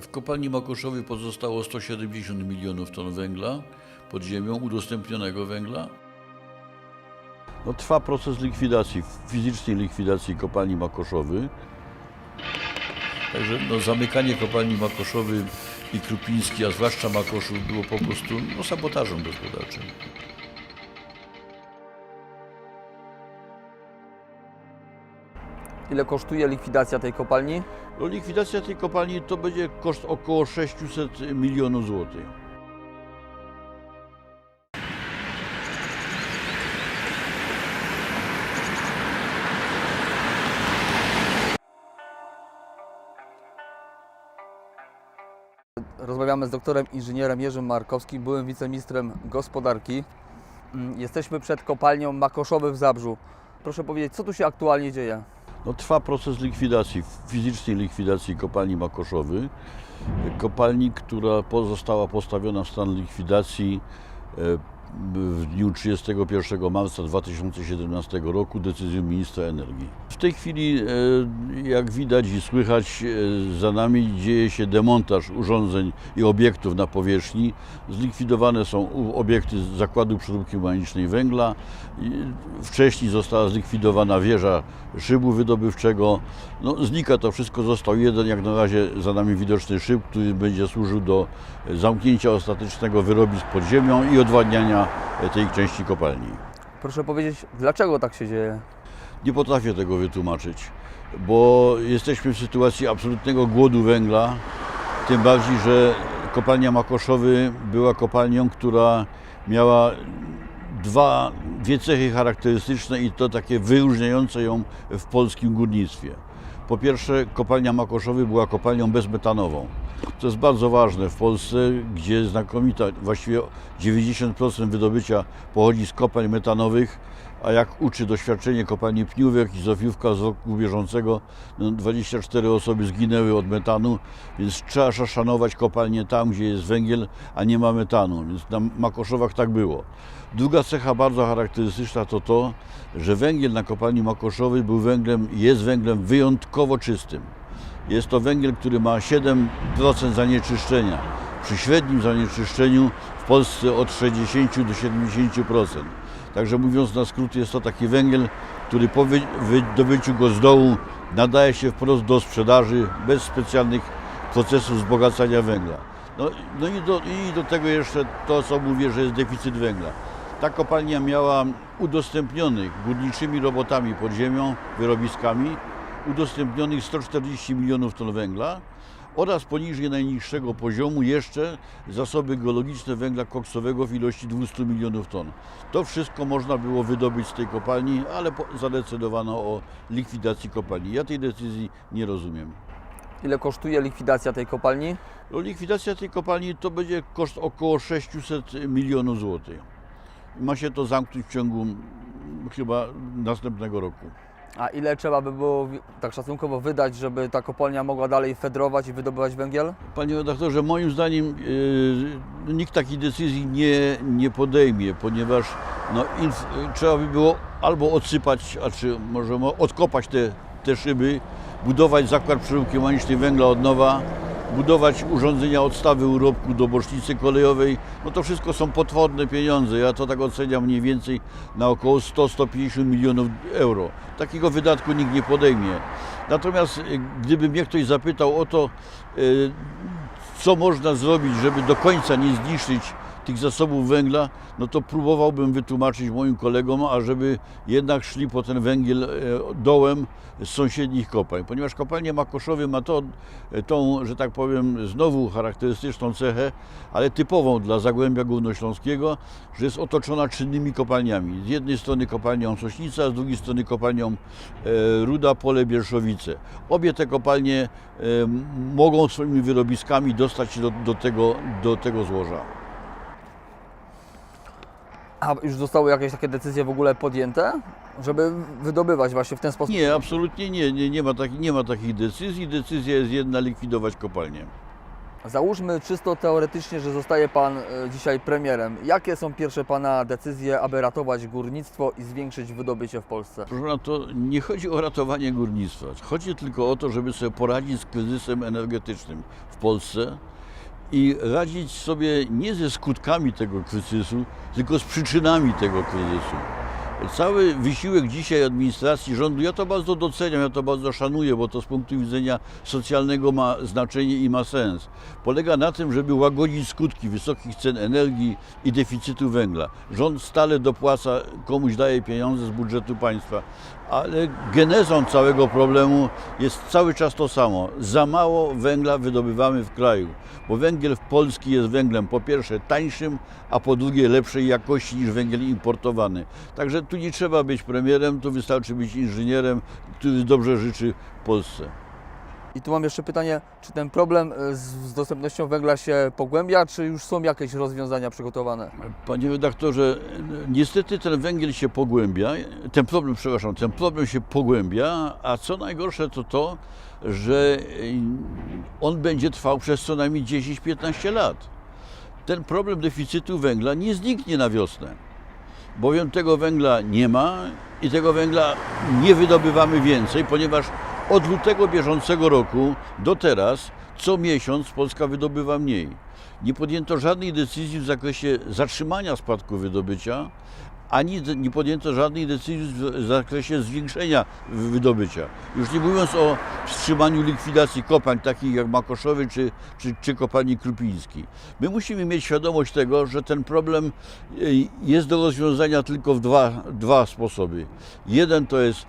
W kopalni Makoszowej pozostało 170 milionów ton węgla pod ziemią, udostępnionego węgla. No, trwa proces likwidacji, fizycznej likwidacji kopalni Makoszowy. Także no, zamykanie kopalni Makoszowy i Krupiński, a zwłaszcza Makoszów, było po prostu no, sabotażem gospodarczym. Ile kosztuje likwidacja tej kopalni? No, likwidacja tej kopalni to będzie koszt około 600 milionów złotych. Rozmawiamy z doktorem inżynierem Jerzym Markowskim, byłym wiceministrem gospodarki. Mm, Jesteśmy przed kopalnią Makoszowy w Zabrzu. Proszę powiedzieć, co tu się aktualnie dzieje? No, trwa proces likwidacji, fizycznej likwidacji kopalni Makoszowy. Kopalni, która pozostała postawiona w stan likwidacji e, w dniu 31 marca 2017 roku decyzją ministra energii. W tej chwili, e, jak widać i słychać, e, za nami dzieje się demontaż urządzeń i obiektów na powierzchni. Zlikwidowane są obiekty zakładu przeróbki mechanicznej węgla. I Wcześniej została zlikwidowana wieża szybu wydobywczego. No, znika to wszystko, został jeden jak na razie za nami widoczny szyb, który będzie służył do zamknięcia ostatecznego wyrobisk pod ziemią i odwadniania tej części kopalni. Proszę powiedzieć, dlaczego tak się dzieje? Nie potrafię tego wytłumaczyć, bo jesteśmy w sytuacji absolutnego głodu węgla, tym bardziej, że kopalnia Makoszowy była kopalnią, która miała dwa, dwie cechy charakterystyczne i to takie wyróżniające ją w polskim górnictwie. Po pierwsze, kopalnia Makoszowy była kopalnią bezmetanową. To jest bardzo ważne w Polsce, gdzie znakomita, właściwie 90% wydobycia pochodzi z kopalń metanowych, a jak uczy doświadczenie kopalni Pniówek i Zofiówka z roku bieżącego, no 24 osoby zginęły od metanu, więc trzeba szanować kopalnie tam, gdzie jest węgiel, a nie ma metanu, więc na Makoszowach tak było. Druga cecha bardzo charakterystyczna to to, że węgiel na kopalni Makoszowej był węglem, jest węglem wyjątkowo czystym. Jest to węgiel, który ma 7% zanieczyszczenia. Przy średnim zanieczyszczeniu w Polsce od 60 do 70%. Także mówiąc na skrót, jest to taki węgiel, który po wy- wydobyciu go z dołu nadaje się wprost do sprzedaży bez specjalnych procesów wzbogacania węgla. No, no i, do, i do tego jeszcze to, co mówię, że jest deficyt węgla. Ta kopalnia miała udostępnionych górniczymi robotami pod ziemią, wyrobiskami, udostępnionych 140 milionów ton węgla oraz poniżej najniższego poziomu jeszcze zasoby geologiczne węgla koksowego w ilości 200 milionów ton. To wszystko można było wydobyć z tej kopalni, ale zadecydowano o likwidacji kopalni. Ja tej decyzji nie rozumiem. Ile kosztuje likwidacja tej kopalni? No, likwidacja tej kopalni to będzie koszt około 600 milionów złotych. Ma się to zamknąć w ciągu chyba następnego roku. A ile trzeba by było tak szacunkowo wydać, żeby ta kopalnia mogła dalej fedrować i wydobywać węgiel? Panie redaktorze, moim zdaniem yy, nikt takiej decyzji nie, nie podejmie, ponieważ no, inf, trzeba by było albo odsypać, a czy może mo- odkopać te, te szyby, budować zakład przeróbki mechanicznej węgla od nowa, budować urządzenia odstawy urobku do bocznicy kolejowej. No to wszystko są potworne pieniądze. Ja to tak oceniam mniej więcej na około 100-150 milionów euro. Takiego wydatku nikt nie podejmie. Natomiast y, gdyby mnie ktoś zapytał o to, y, co można zrobić, żeby do końca nie zniszczyć tych zasobów węgla, no to próbowałbym wytłumaczyć moim kolegom, ażeby jednak szli po ten węgiel e, dołem z sąsiednich kopalń. Ponieważ kopalnia Makoszowy ma to, e, tą, że tak powiem, znowu charakterystyczną cechę, ale typową dla Zagłębia Górnośląskiego, że jest otoczona czynnymi kopalniami. Z jednej strony kopalnią Sośnica, z drugiej strony kopalnią e, Ruda Pole Bierszowice. Obie te kopalnie mogą swoimi wyrobiskami dostać się do, do, tego, do tego złoża. A już zostały jakieś takie decyzje w ogóle podjęte, żeby wydobywać właśnie w ten sposób? Nie, absolutnie nie. Nie, nie, ma, taki, nie ma takich decyzji. Decyzja jest jedna likwidować kopalnię. Załóżmy czysto teoretycznie, że zostaje Pan e, dzisiaj premierem. Jakie są pierwsze Pana decyzje, aby ratować górnictwo i zwiększyć wydobycie w Polsce? Proszę pana, to nie chodzi o ratowanie górnictwa. Chodzi tylko o to, żeby sobie poradzić z kryzysem energetycznym w Polsce i radzić sobie nie ze skutkami tego kryzysu, tylko z przyczynami tego kryzysu. Cały wysiłek dzisiaj administracji rządu, ja to bardzo doceniam, ja to bardzo szanuję, bo to z punktu widzenia socjalnego ma znaczenie i ma sens. Polega na tym, żeby łagodzić skutki wysokich cen energii i deficytu węgla. Rząd stale dopłaca, komuś daje pieniądze z budżetu państwa, ale genezą całego problemu jest cały czas to samo. Za mało węgla wydobywamy w kraju, bo węgiel polski jest węglem po pierwsze tańszym, a po drugie lepszej jakości niż węgiel importowany. Także tu nie trzeba być premierem, tu wystarczy być inżynierem, który dobrze życzy Polsce. I tu mam jeszcze pytanie, czy ten problem e, z, z dostępnością węgla się pogłębia, czy już są jakieś rozwiązania przygotowane? Panie redaktorze, niestety ten węgiel się pogłębia, ten problem, przepraszam, ten problem się pogłębia, a co najgorsze to to, że on będzie trwał przez co najmniej 10-15 lat. Ten problem deficytu węgla nie zniknie na wiosnę, bowiem tego węgla nie ma i tego węgla nie wydobywamy więcej, ponieważ od lutego bieżącego roku do teraz co miesiąc Polska wydobywa mniej. Nie podjęto żadnej decyzji w zakresie zatrzymania spadku wydobycia, ani nie podjęto żadnej decyzji w zakresie zwiększenia wy- wydobycia. Już nie mówiąc o wstrzymaniu likwidacji kopalń takich jak Makoszowy czy, czy, czy kopalni Krupińskiej. My musimy mieć świadomość tego, że ten problem y, jest do rozwiązania tylko w dwa, dwa sposoby. Jeden to jest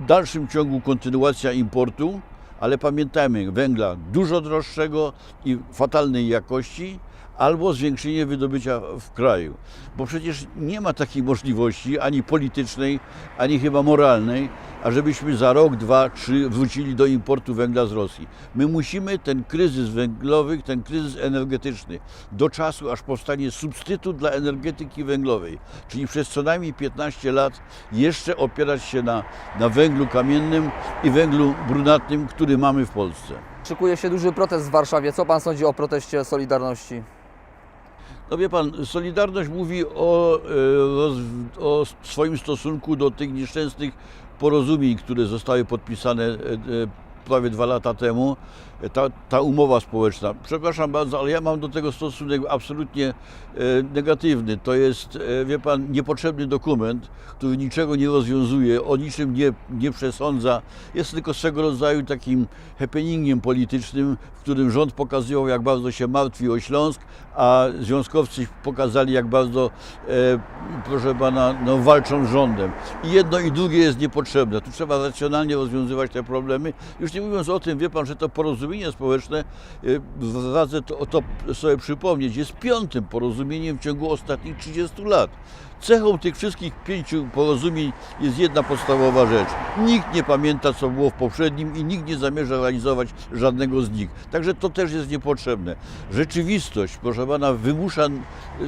w dalszym ciągu kontynuacja importu, ale pamiętajmy, węgla dużo droższego i fatalnej jakości, albo zwiększenie wydobycia w kraju. Bo przecież nie ma takiej możliwości ani politycznej, ani chyba moralnej, ażebyśmy za rok, dwa, trzy wrócili do importu węgla z Rosji. My musimy ten kryzys węglowy, ten kryzys energetyczny do czasu, aż powstanie substytut dla energetyki węglowej, czyli przez co najmniej 15 lat jeszcze opierać się na, na węglu kamiennym i węglu brunatnym, który mamy w Polsce. Szykuje się duży protest w Warszawie. Co Pan sądzi o proteście Solidarności? No wie pan, Solidarność mówi o, e, o swoim stosunku do tych nieszczęsnych porozumień, które zostały podpisane e, e, prawie dwa lata temu. Ta, ta umowa społeczna. Przepraszam bardzo, ale ja mam do tego stosunek absolutnie e, negatywny. To jest, e, wie pan, niepotrzebny dokument, który niczego nie rozwiązuje, o niczym nie, nie przesądza. Jest tylko swego rodzaju takim happeningiem politycznym, w którym rząd pokazywał, jak bardzo się martwi o Śląsk, a związkowcy pokazali, jak bardzo, e, proszę pana, no, walczą z rządem. I jedno i drugie jest niepotrzebne. Tu trzeba racjonalnie rozwiązywać te problemy. Już nie mówiąc o tym, wie pan, że to porozumienie społeczne, e, radzę to, to sobie przypomnieć, jest piątym porozumieniem w ciągu ostatnich 30 lat. Cechą tych wszystkich pięciu porozumień jest jedna podstawowa rzecz. Nikt nie pamięta, co było w poprzednim i nikt nie zamierza realizować żadnego z nich. Także to też jest niepotrzebne. Rzeczywistość, proszę pana, wymusza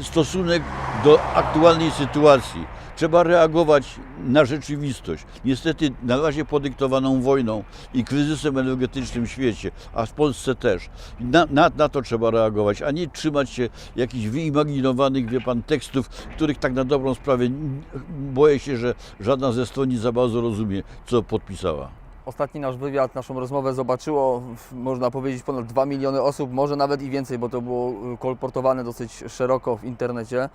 stosunek do aktualnej sytuacji. Trzeba reagować na rzeczywistość. Niestety na razie podyktowaną wojną i kryzysem energetycznym w świecie, a w Polsce też. Na, na, na to trzeba reagować, a nie trzymać się jakichś wyimaginowanych, wie pan, tekstów, których tak na dobrą sprawę n- boję się, że żadna ze stron nie za bardzo rozumie, co podpisała. Ostatni nasz wywiad, naszą rozmowę zobaczyło, można powiedzieć, ponad 2 miliony osób, może nawet i więcej, bo to było y, kolportowane dosyć szeroko w internecie.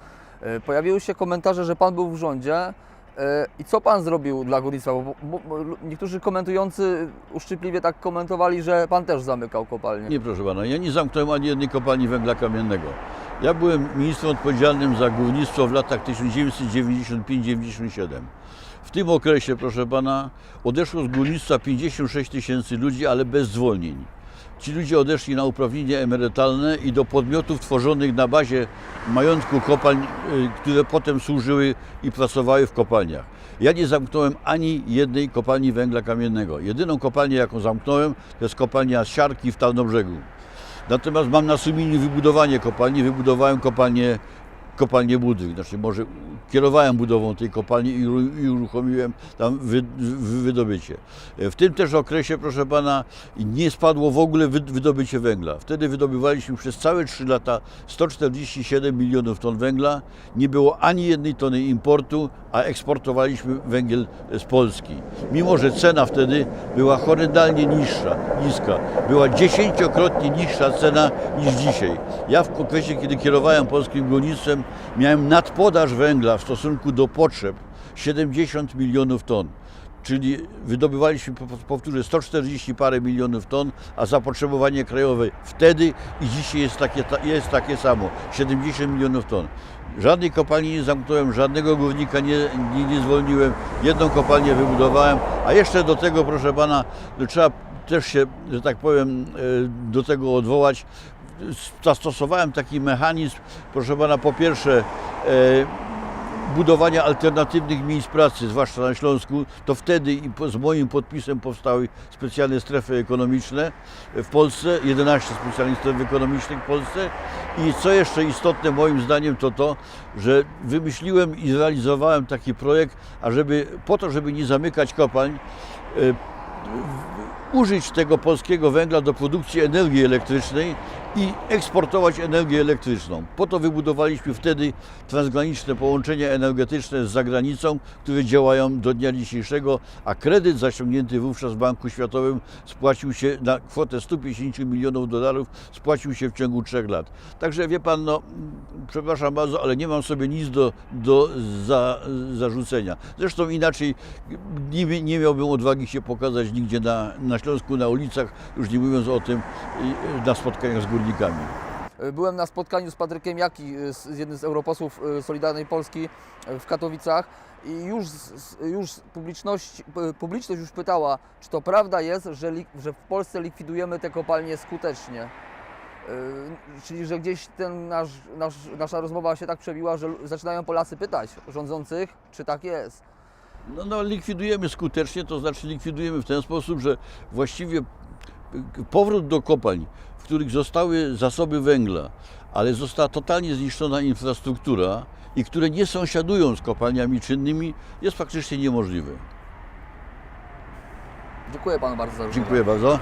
Y, Pojawiły się komentarze, że Pan był w rządzie. y, I co Pan zrobił dla górnictwa? Bo, bo, bo niektórzy komentujący uszczypliwie tak komentowali, że Pan też zamykał kopalnię. Nie, proszę pana, ja nie zamknąłem ani jednej kopalni węgla kamiennego. Ja byłem ministrem odpowiedzialnym za górnictwo w latach 1995-97. W tym okresie, proszę pana, odeszło z górnictwa 56 tysięcy ludzi, ale bez zwolnień. Ci ludzie odeszli na uprawnienia emerytalne i do podmiotów tworzonych na bazie majątku kopalń, y, które potem służyły i pracowały w kopalniach. Ja nie zamknąłem ani jednej kopalni węgla kamiennego. Jedyną kopalnię, jaką zamknąłem, to jest kopalnia Siarki w Tarnobrzegu. Natomiast mam na sumieniu wybudowanie kopalni. Wybudowałem kopalnię kopalnię Budwyk. Znaczy może kierowałem budową tej kopalni i, uru- i uruchomiłem tam wy, wy, wydobycie. W tym też okresie, proszę pana, nie spadło w ogóle wy, wydobycie węgla. Wtedy wydobywaliśmy przez całe 3 lata 147 milionów ton węgla. Nie było ani jednej tony importu, a eksportowaliśmy węgiel z Polski. Mimo, że cena wtedy była horrendalnie niższa, niska. Była dziesięciokrotnie niższa cena niż dzisiaj. Ja w okresie, kiedy kierowałem polskim górnictwem, miałem nadpodaż węgla w stosunku do potrzeb 70 milionów ton. Czyli wydobywaliśmy, po- powtórzę, 140 parę milionów ton, a zapotrzebowanie krajowe wtedy i dzisiaj jest takie, ta- jest takie samo, 70 milionów ton. Żadnej kopalni nie zamknąłem, żadnego górnika nie, nie, nie zwolniłem, jedną kopalnię wybudowałem, a jeszcze do tego, proszę pana, trzeba też się, że tak powiem, e, do tego odwołać. Zastosowałem taki mechanizm, proszę pana, po pierwsze, e, budowania alternatywnych miejsc pracy, zwłaszcza na Śląsku, to wtedy i z moim podpisem powstały specjalne strefy ekonomiczne w Polsce, 11 specjalnych stref ekonomicznych w Polsce. I co jeszcze istotne moim zdaniem to to, że wymyśliłem i zrealizowałem taki projekt, ażeby po to, żeby nie zamykać kopalń, e, użyć tego polskiego węgla do produkcji energii elektrycznej i eksportować energię elektryczną. Po to wybudowaliśmy wtedy transgraniczne połączenia energetyczne z zagranicą, które działają do dnia dzisiejszego, a kredyt zaciągnięty wówczas w Banku Światowym spłacił się na kwotę 150 milionów dolarów, spłacił się w ciągu trzech lat. Także wie pan, no, przepraszam bardzo, ale nie mam sobie nic do, do za, zarzucenia. Zresztą inaczej nie, nie miałbym odwagi się pokazać nigdzie na, na Śląsku, na ulicach, już nie mówiąc o tym, na spotkaniach z górnikami. Y, Byłem na spotkaniu z Patrykiem Jaki, y, z jednym z europosłów y, Solidarnej Polski w Katowicach i już, już publiczność, publiczność już pytała, czy to prawda jest, że, że w Polsce likwidujemy te kopalnie skutecznie. Czyli, że gdzieś ten nasz, nasz, nasza rozmowa się tak przebiła, że zaczynają Polacy pytać rządzących, czy tak jest. No, no likwidujemy skutecznie, to znaczy likwidujemy w ten sposób, że właściwie powrót do kopalń, w których zostały zasoby węgla, ale została totalnie zniszczona infrastruktura i które nie sąsiadują z kopalniami czynnymi, jest faktycznie niemożliwy. Dziękuję Panu bardzo za rozmowę. Dziękuję bardzo.